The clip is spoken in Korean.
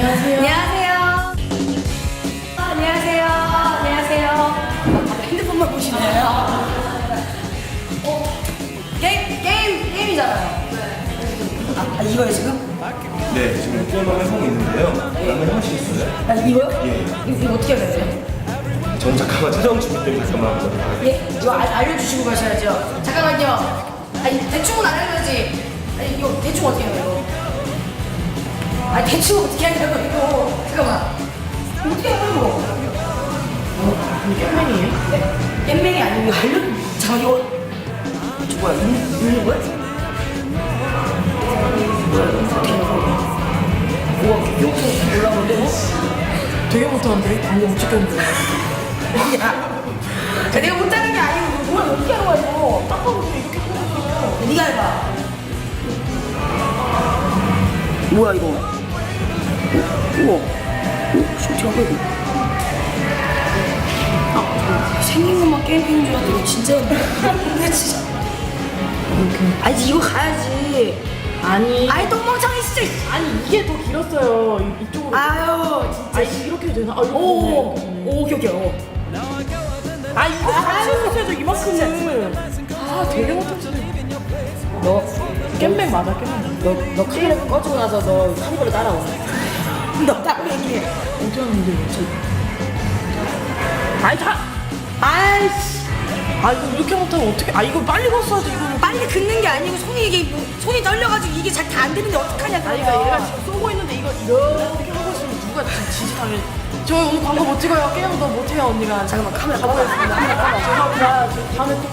안녕하세요. 안녕하세요. 안녕하세요. 안녕하세요. 아, 핸드폰만 보시네요. 어? 게임, 게임, 게임이잖아요. 아, 아 이거요, 지금? 네, 지금 게임을 하고 있는데요. 남은 형식 있어요? 아, 이거요? 예. 이거, 어떻게 해야 돼요? 저는 잠깐만 찾아온 준비 때문에 잠깐만 아, 예, 이거 알, 알려주시고 가셔야죠. 잠깐만요. 아니, 대충은 알려야지. 아니, 이거 대충 어떻게 해요? 아니 대충 어떻게 하냐고 이거 잠깐만 어떻게 하는 거? 깻맨이에요? 네? 깻맨이 아니고 이거 알려 잠깐 이거 저 뭐야 있는 거야? 뭐야 이거 어떻게 하는 거야? 우와 이렇게 올라오는데 뭐? 되게 못하는데? 아니 어떻게 하는 거야? 야, 그 내가 못하는 게 아니고 뭘 어떻게 하는 거야 이거? 딱 봐도 이렇게 끊어져. 네가 해봐. 뭐야 이거? 우와. 오, 어떻게 하고 이거? 아, 생긴 것만 게임인 줄 알았더니 진짜 근데 진짜. 아니 이거 가야지. 아니 아이 똥멍청이 진짜. 아니 이게 더 길었어요 이- 이쪽으로 아유 진짜. 아니 이렇게 되나? 아 오, 되네. 오, 오케이 오케이. 오. 아 이거 같이 했어야죠 이만큼은 아 되게 못했어 너 깻맨 맞아 깻맨 너, 너 카메라 꺼지고 나서 너 카메라 따라와. 너 따로 얘기해. 하는데 이거 아니 다 아이씨. 아 이거 이렇게 못하면 어떻게 아 이거 빨리 봤어야지 이거는. 빨리 긋는 게 아니고 손이 이게 뭐- 손이 떨려가지고 이게 잘 다 안 되는데 어떡하냐 그러니까 그러니까 얘가 지금 쏘고 있는데 이거 이렇게 하고 있으면 누가 지- 지지당해 저 오늘 광고 못 찍어요. 게임 너 못해요 언니가. 잠깐만 카메라 가보겠습니다. 죄송합니다 저 다음에 또